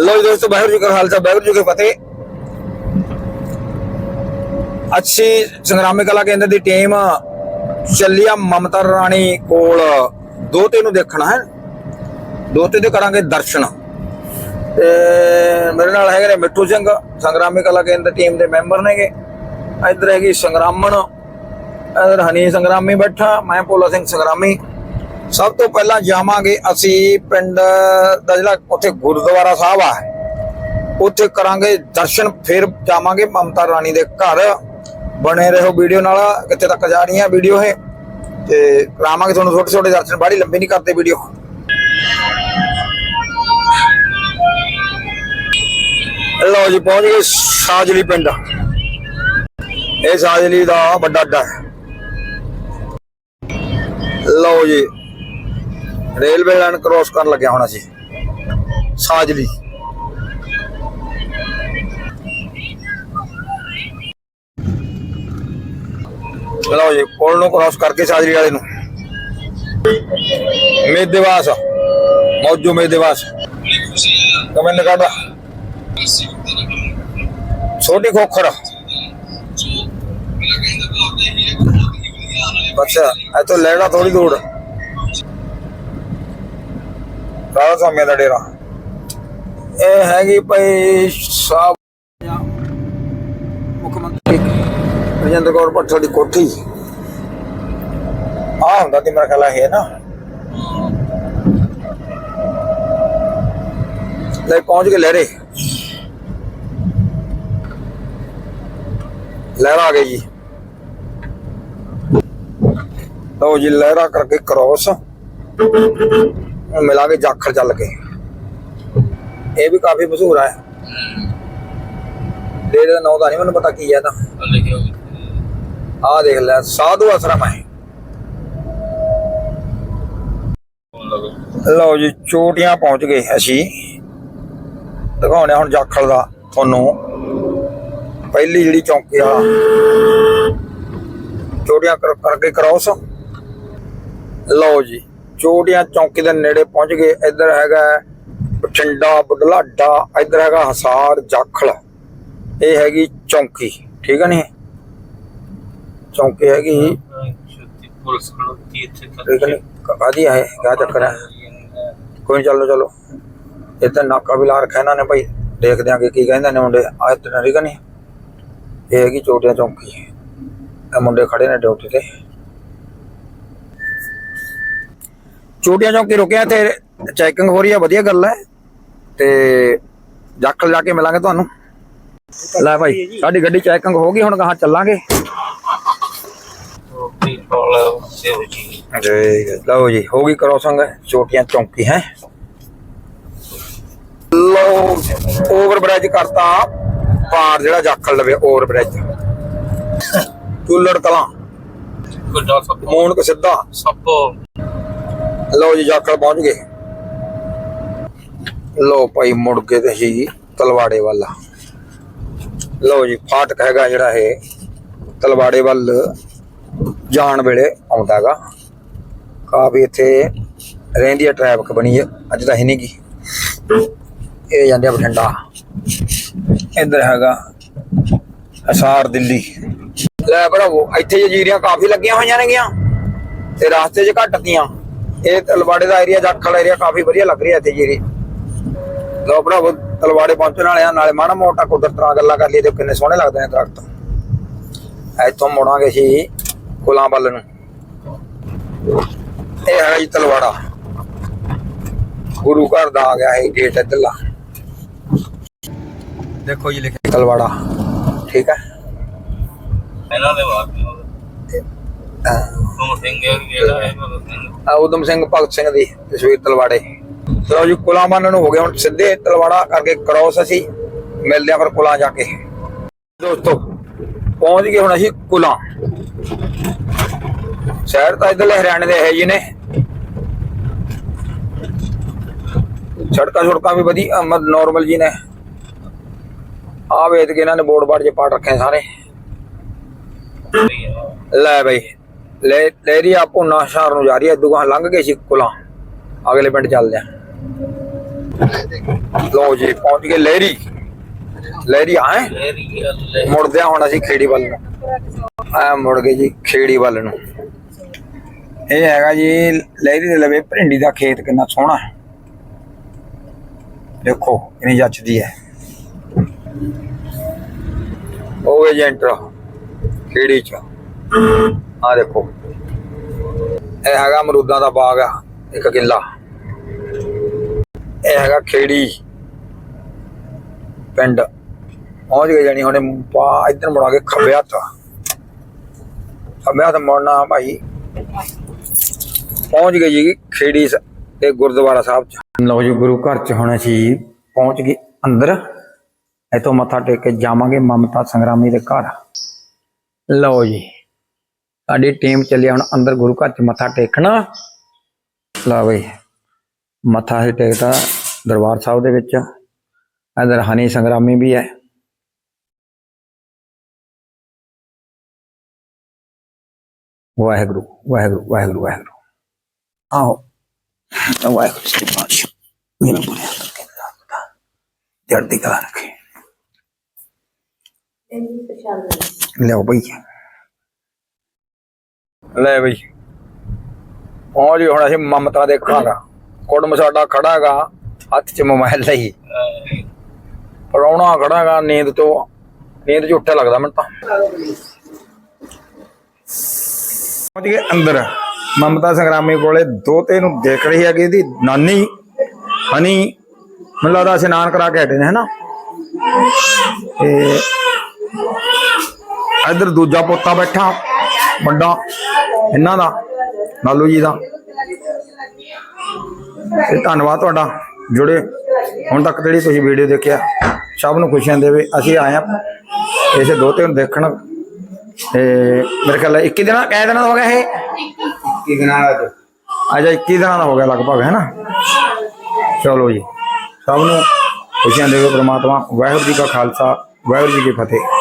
ਲੋ ਜੀ ਦੋਸਤੋ, ਵਾਹਿਗੁਰੂ ਜੀ ਕਾ ਖਾਲਸਾ, ਵਾਹਿਗੁਰੂ ਜੀ ਕੀ ਫਤਿਹ। ਅੱਛੀ ਸੰਗਰਾਮੀ ਕਲਾ ਕੇਂਦਰ ਦੀ ਟੀਮ ਚੱਲਿਆ ਮਮਤਾ ਰਾਣੀ ਕੋਲ। ਦੋਤੇ ਨੂੰ ਦੇਖਣਾ ਹੈ। ਦੋਤੇ ਦੇ ਕਰਾਂਗੇ ਦਰਸ਼ਨ। ਤੇ ਮੇਰੇ ਨਾਲ ਹੈਗੇ ਨੇ ਮਿੱਠੂ ਸਿੰਘ ਸੰਗਰਾਮੀ ਕਲਾ ਕੇਂਦਰ ਟੀਮ ਦੇ ਮੈਂਬਰ ਨੇਗੇ। ਇੱਧਰ ਹੈਗੀ ਸੰਗਰਾਮਣ, ਇੱਧਰ ਹਨੀ ਸੰਗਰਾਮੀ ਬੈਠਾ, ਮੈਂ ਭੋਲਾ ਸਿੰਘ ਸੰਗਰਾਮੀ। ਸਭ ਤੋਂ ਪਹਿਲਾਂ ਜਾਵਾਂਗੇ ਅਸੀਂ ਪਿੰਡ ਦਾ ਜਿਹੜਾ ਉੱਥੇ ਗੁਰਦੁਆਰਾ ਸਾਹਿਬ ਆ, ਉੱਥੇ ਕਰਾਂਗੇ ਦਰਸ਼ਨ, ਫਿਰ ਜਾਵਾਂਗੇ ਮਮਤਾ ਰਾਣੀ ਦੇ ਘਰ। ਬਣੇ ਰਹੋ ਵੀਡੀਓ ਨਾਲ, ਕਿੱਥੇ ਤੱਕ ਜਾਣੀ ਹੈ ਵੀਡੀਓ ਇਹ। ਤੇ ਕਰਾਵਾਂਗੇ ਤੁਹਾਨੂੰ ਛੋਟੇ ਛੋਟੇ ਦਰਸ਼ਨ ਬਾੜੀ ਲੰਬੀ ਨਹੀਂ ਕਰਦੇ ਵੀਡੀਓ। ਲਓ ਜੀ, ਪਹੁੰਚ ਗਏ ਸਾਜਲੀ ਪਿੰਡ। ਇਹ ਸਾਜਲੀ ਦਾ ਵੱਡਾ ਅੱਡਾ ਹੈ। ਲਓ ਜੀ ਰੇਲਵੇ ਲਾਈਨ ਕ੍ਰੋਸ ਕਰਨ ਲੱਗਿਆ ਹੋਣਾ ਸੀ। ਸਾਜਲੀ ਲਓ ਜੀ, ਪੁਲ ਨੂੰ ਕ੍ਰੋਸ ਕਰਕੇ ਸਾਜਲੀ ਵਾਲੇ ਨੂੰ। ਮੇਦੇਵਾਸ। ਮੌਜੂ ਮੇਦੇਵਾਸ। ਕਮੈਂ ਲਗਾੜਾ ਛੋਟੀ ਖੋਖਰ। ਅੱਛਾ, ਇੱਥੋਂ ਲੈਣਾ ਥੋੜੀ ਦੂਰ। ਰਾਜਾ ਸਾਮੇ ਦਾ ਡੇਰਾ? ਇਹ ਹੈਗੀ ਭਾਈ ਸਾਹਿਬ ਮੁੱਖ ਮੰਤਰੀ ਰਜਿੰਦਰ ਕੌਰ ਭੱਟਲ ਦੀ ਕੋਠੀ। ਆ ਹੁੰਦਾ ਤੇ ਮੇਰਾ ਖਿਆਲ ਹੈ ਨਾ। ਲੈ ਪਹੁੰਚ ਕੇ ਲਹਿਰੇ। ਲਹਿਰਾ ਆ ਗਏ ਜੀ। ਲਓ ਜੀ, ਲਹਿਰਾ ਕਰਕੇ ਕ੍ਰੋਸ ਹੁਣ ਮਿਲਾਂਗੇ ਜਾਖਲ ਚੱਲ ਕੇ ਇਹ ਵੀ ਕਾਫੀ ਮਸ਼ਹੂਰ ਹੈ। ਡੇਰੇ ਦਾ ਨਾਂ ਤਾਂ ਨਹੀਂ ਮੈਨੂੰ ਪਤਾ ਕੀ ਹੈ ਤਾਂ ਆਹ ਦੇਖ ਲੈ ਸਾਧੂ ਆਸ਼ਰਮ ਹੈ ਲਓ ਜੀ ਚੋਟੀਆਂ ਪਹੁੰਚ ਗਏ ਅਸੀਂ। ਦਿਖਾਉਣੇ ਹੁਣ ਜਾਖਲ ਦਾ ਤੁਹਾਨੂੰ। ਪਹਿਲੀ ਜਿਹੜੀ ਚੌਂਕੀ ਆ। ਚੋਟੀਆਂ ਕਰ- ਕਰਕੇ ਕ੍ਰੋਸ ਲਓ ਜੀ। ਚੋਟੀਆਂ ਚੌਂਕੀ ਦੇ ਨੇੜੇ ਪਹੁੰਚ ਗਏ। ਇੱਧਰ ਹੈਗਾ ਬਠਿੰਡਾ, ਬੁਢਲਾਡਾ, ਇੱਧਰ ਹੈਗਾ ਹਸਾਰ, ਜਾਖਲ। ਇਹ ਹੈਗੀ ਚੌਂਕੀ, ਠੀਕ ਹੈ ਨਹੀਂ ਚੌਂਕੀ ਹੈਗੀ ਪੁਲਿਸ ਖੜੋਤੀ ਇੱਥੇ ਠੀਕ ਨਹੀਂ ਹੈ ਕਿਆ ਚੱਕਰ ਹੈ? ਕੋਈ ਚੱਲੋ ਚਲੋ ਚਲੋ। ਇੱਥੇ ਨਾਕਾ ਵੀ ਲਾ ਰੱਖਿਆ ਇਹਨਾਂ ਨੇ ਭਾਈ। ਦੇਖਦੇ ਆਂਗੇ ਕੀ ਕਹਿੰਦੇ ਨੇ ਮੁੰਡੇ। ਆ ਇੱਥੇ ਠੀਕ ਨਹੀਂ ਇਹ ਹੈਗੀ ਚੋਟੀਆਂ ਚੌਂਕੀ। ਇਹ ਮੁੰਡੇ ਖੜੇ ਨੇ ਡਿਊਟੀ ਤੇ। ਚੋਟੀਆਂ ਚੌਂਕੀ ਰੁਕਿਆ ਤੇ ਚੈਕਿੰਗ ਹੋ ਰਹੀ ਹੈ ਵਧੀਆ ਗੱਲ ਹੈ ਤੇ ਜਾਖਲ ਜਾ ਕੇ ਮਿਲਾਂਗੇ ਤੁਹਾਨੂੰ। ਲੈ ਭਾਈ ਸਾਡੀ ਗੱਡੀ ਚੈਕਿੰਗ ਹੋ ਗਈ ਹੁਣ ਕਹਾਂ ਚੱਲਾਂਗੇ? ਜੀ। ਹੈ ਲਓ ਜੀ ਹੋ ਗਈ ਕ੍ਰੋਸਿੰਗ ਚੋਟੀਆਂ ਚੌਂਕੀ ਹੈ? ਲਓ ਓਵਰ ਬ੍ਰਿਜ ਕਰਤਾ। ਪਾਰ ਜਿਹੜਾ ਜਾਖਲ ਲਵੇ ਓਵਰ ਬ੍ਰਿਜ ਚੁੱਲੜ ਕਲਾਂ ਸੱਪ ਮੂਨਕ ਸਿੱਧਾ। ਸੱਪ। ਲਓ ਜੀ ਜਾਖਲ ਪਹੁੰਚ ਗਏ। ਲਓ ਭਾਈ, ਮੁੜ ਕੇ ਤੇ ਸੀ ਤਲਵਾੜੇ ਵੱਲ। ਲਓ ਜੀ, ਫਾਟਕ ਹੈਗਾ ਜਿਹੜਾ ਇਹ, ਤਲਵਾੜੇ ਵੱਲ ਜਾਣ ਵੇਲੇ ਆਉਂਦਾ ਕਾਫੀ ਇੱਥੇ ਰਹਿੰਦੀ ਹੈ ਟ੍ਰੈਫਿਕ ਬਣੀ ਹੈ ਅੱਜ ਤਾਂ ਹੈ ਨਹੀਂ ਗੀ। ਇਹ ਜਾਂਦੇ ਆ ਬਠਿੰਡਾ। ਇੱਧਰ ਹੈਗਾ ਅਸਾਰ ਦਿੱਲੀ। ਲੈ ਭਰਾਵੋ, ਇੱਥੇ ਜੀਰੀਆਂ ਕਾਫੀ ਲੱਗੀਆਂ ਹੋਈਆਂ ਨੇਗੀਆਂ ਤੇ ਰਾਸਤੇ 'ਚ ਘੱਟ ਤੀਆਂ ਇਹ ਤਲਵਾੜੇ ਦਾ ਏਰੀਆ ਜਾਖਲ ਏਰੀਆ ਕਾਫੀ ਵਧੀਆ ਲੱਗ ਰਿਹਾ ਇੱਥੇ ਜੀਰੀ ਲੋ ਭਰਾਵੋ, ਤਲਵਾੜੇ ਪਹੁੰਚਣ ਵਾਲੇ ਆ, ਨਾਲੇ ਮਾੜਾ ਮੋਟਾ ਕੁਦਰਤ ਨਾਲ ਗੱਲਾਂ ਕਰ ਲਈ ਤੇ ਕਿੰਨੇ ਸੋਹਣੇ ਲੱਗਦੇ ਨੇ ਦਰਖਤ। ਇੱਥੋਂ ਮੁੜਾਂਗੇ ਸੀ ਕੁਲਾਂ ਵੱਲ ਨੂੰ। ਇਹ ਹੈ ਜੀ ਤਲਵਾੜਾ। ਗੁਰੂ ਘਰ ਦਾ ਆ ਗਿਆ ਇਹ ਗੇਟ ਇੱਧਰਲਾ। ਦੇਖੋ ਜੀ ਲਿਖਿਆ ਤਲਵਾੜਾ, ਠੀਕ ਹੈ? ਇਹਨਾਂ ਦੇ ਬਾਅਦ ਹਾਂ। ਤੋਂ ਸਿੰਘ ਜਿਹੜਾ ਹੈ ਭਗਤ ਸਿੰਘ। ਆ ਉਦਮ ਸਿੰਘ ਭਗਤ ਸਿੰਘ ਦੀ ਤਸਵੀਰ ਤਲਵਾੜੇ। ਚਲੋ ਜੀ ਕੁਲਾਂ ਨੂੰ ਹੋ ਗਏ ਹੁਣ ਸਿੱਧੇ ਤਲਵਾੜਾ ਕਰਕੇ ਕ੍ਰੋਸ ਅਸੀਂ ਮਿਲਦੇ ਆ ਫਿਰ ਕੁਲਾਂ ਜਾ ਕੇ। ਦੋਸਤੋ ਪਹੁੰਚ ਗਏ ਹੁਣ ਅਸੀਂ ਕੁਲਾਂ। ਸ਼ਹਿਰ ਤਾਂ ਇਧਰਲੇ ਹਰਿਆਣੇ ਦੇ ਹੈ ਜੀ ਨੇ। ਸੜਕਾਂ ਸੜਕਾਂ ਵੀ ਵਧੀਆ ਨਾਰਮਲ ਜੀ ਨੇ। ਆ ਵੇਚ ਕੇ ਇਹਨਾਂ ਨੇ ਬੋਰਡ ਬਾੜ ਜੇ ਪਾੜ ਰੱਖੇ ਸਾਰੇ। ਲੈ ਬਈ। ਲੈ ਲੈਰੀ ਆਪੋ ਸ਼ਹਿਰ ਨੂੰ ਜਾ ਰਹੀ ਹੈ ਦੁਕਾਨ ਲੰਘ ਗਏ ਸੀ ਕੁਲਾਂ। ਅਗਲੇ ਪਿੰਡ ਚੱਲਦੇ ਆ। ਲਓ ਜੀ ਪਹੁੰਚ ਗਏ ਲਹਿਰੀ। ਲਹਿਰੀ ਆਏ ਮੁੜਦਿਆਂ ਹੁਣ ਅਸੀਂ ਖੇੜੀ ਵੱਲ ਨੂੰ। ਆ ਮੁੜ ਗਏ ਜੀ ਖੇੜੀ ਵੱਲ ਨੂੰ। ਇਹ ਹੈਗਾ ਜੀ ਲਹਿਰੀ ਦੇ ਲਵੇ ਭਿੰਡੀ ਦਾ ਖੇਤ ਕਿੰਨਾ ਸੋਹਣਾ। ਦੇਖੋ ਕਿੰਨੀ ਜੱਚਦੀ ਹੈ। ਉਹ ਏਜੰਟ ਖੇੜੀ ਚ। ਆ ਦੇਖੋ। ਇਹ ਹੈਗਾ ਅਮਰੂਦਾਂ ਦਾ ਬਾਗ ਆ, ਇੱਕ ਕਿੱਲਾ। ਇਹ ਹੈਗਾ ਖੇੜੀ। ਪਿੰਡ। ਪਹੁੰਚ ਗਏ ਜਾਨੀ ਹੁਣੇ ਪਾ, ਇੱਧਰ ਮੁੜਾਂਗੇ ਖੱਬੇ ਹੱਥ। ਖੱਬੇ ਹੱਥ ਮੁੜਨਾ ਭਾਈ। ਪਹੁੰਚ ਗਏ ਜੀ ਖੇੜੀ ਤੇ ਗੁਰਦੁਆਰਾ ਸਾਹਿਬ ਚ। ਲਓ ਜੀ, ਗੁਰੂ ਘਰ ਚ ਹੁਣ ਅਸੀਂ ਪਹੁੰਚ ਗਏ ਅੰਦਰ। ਇੱਥੋਂ ਮੱਥਾ ਟੇਕ ਕੇ ਜਾਵਾਂਗੇ ਮਮਤਾ ਸੰਗਰਾਮੀ ਦੇ ਘਰ। ਲਓ ਜੀ। ਸਾਡੀ ਟੀਮ ਚੱਲੀ ਹੁਣ ਅੰਦਰ ਗੁਰੂ ਘਰ ਚ ਮੱਥਾ ਟੇਕਣਾ। ਲਓ ਬਈ ਮੱਥਾ ਹੀ ਟੇਕਦਾ ਦਰਬਾਰ ਸਾਹਿਬ ਦੇ ਵਿੱਚ। ਇਧਰ ਹਨੀ ਸੰਗਰਾਮੀ ਵੀ ਹੈ। ਵਾਹਿਗੁਰੂ ਵਾਹਿਗੁਰੂ ਵਾਹਿਗੁਰੂ ਵਾਹਿਗੁਰੂ। ਆਓ। ਵਾਹਿਗੁਰੂ ਜੀ ਪਾਤਸ਼ਾਹ ਮੇਰਾ ਬੁਰੇ ਅੰਦਰ ਕੇ ਪਤਾ ਜੜਦੀ ਕਲਾ ਰੱਖੇ। ਲਿਆਓ ਬਈ। ਲੈ ਬਈ। ਪਹੁੰਚ ਗਏ ਹੁਣ ਅਸੀਂ ਮਮਤਾ ਦੇ ਘਰ। ਕੁੜਮ ਸਾਡਾ ਖੜਾ ਹੱਥ 'ਚ ਮੋਬਾਈਲ ਲਈ। ਪਰੌਣਾ ਖੜਾ ਹੈਗਾ ਨੀਂਦ ਤੋਂ। ਨੀਂਦ 'ਚ ਉੱਠਿਆ ਲੱਗਦਾ ਮੈਨੂੰ ਤਾਂ। ਪਹੁੰਚ ਗਏ ਅੰਦਰ। ਮਮਤਾ ਸੰਗਰਾਮੀ ਕੋਲੇ ਦੋਤੇ ਨੂੰ ਦੇਖ ਰਹੀ ਹੈਗੀ ਇਹਦੀ ਨਾਨੀ, ਹਨੀ। ਮੈਨੂੰ ਲੱਗਦਾ ਇਸ਼ਨਾਨ ਕਰਾ ਕੇ ਹਟੇ ਨੇ, ਹਨਾ? ਤੇ ਇੱਧਰ ਦੂਜਾ ਪੋਤਾ ਬੈਠਾ। ਵੱਡਾ ਇਹਨਾਂ ਦਾ ਲਾਲੂ ਜੀ ਦਾ। ਤੇ ਧੰਨਵਾਦ ਤੁਹਾਡਾ ਜੁੜੇ ਹੁਣ ਤੱਕ ਜਿਹੜੀ ਤੁਸੀਂ ਵੀਡੀਓ ਦੇਖਿਆ ਸਭ ਨੂੰ ਖੁਸ਼ੀਆਂ ਦੇਵੇ। ਅਸੀਂ ਆਏ ਆ ਇਸੇ ਦੋਤੇ ਨੂੰ ਦੇਖਣ। ਤੇ ਮੇਰੇ ਖਿਆਲ ਨਾਲ 21 ਦਿਨਾਂ ਕਹਿ ਦਿਨਾਂ ਦਾ ਹੋ ਗਿਆ ਇਹ? 21 ਦਿਨਾਂ ਦਾ ਅਜਾ। 21 ਦਿਨਾਂ ਦਾ ਹੋ ਗਿਆ ਲਗਭਗ ਹੈ ਨਾ? ਚਲੋ ਜੀ। ਸਭ ਨੂੰ ਖੁਸ਼ੀਆਂ ਦੇਵੇ ਪ੍ਰਮਾਤਮਾ। ਵਾਹਿਗੁਰੂ ਜੀ ਕਾ ਖਾਲਸਾ ਵਾਹਿਗੁਰੂ ਜੀ ਕੀ ਫਤਿਹ।